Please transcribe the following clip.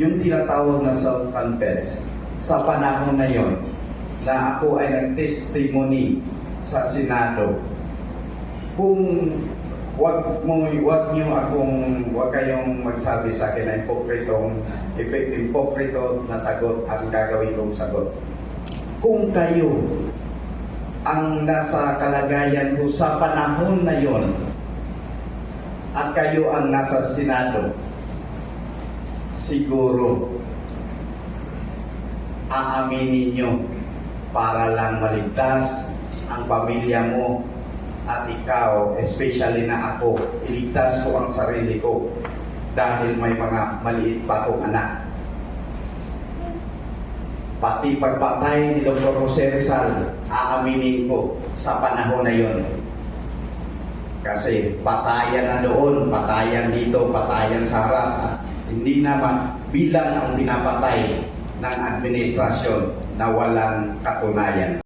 yung tinatawag na self-confess sa panahon na yon na ako ay nag-testimony sa Senado. Kung wag mo wag niyo akong wag kayong magsabi sa akin na hipokritong ipi- hipokrito na sagot ang gagawin kong sagot. Kung kayo ang nasa kalagayan ko sa panahon na yon at kayo ang nasa Senado siguro aaminin nyo para lang maligtas ang pamilya mo at ikaw, especially na ako, iligtas ko ang sarili ko dahil may mga maliit pa akong anak. Pati pagpatay ni Dr. Jose Rizal, aaminin ko sa panahon na yon. Kasi patayan na doon, patayan dito, patayan sa harap. Hindi naman bilang ang pinapatay ng administrasyon na walang katunayan.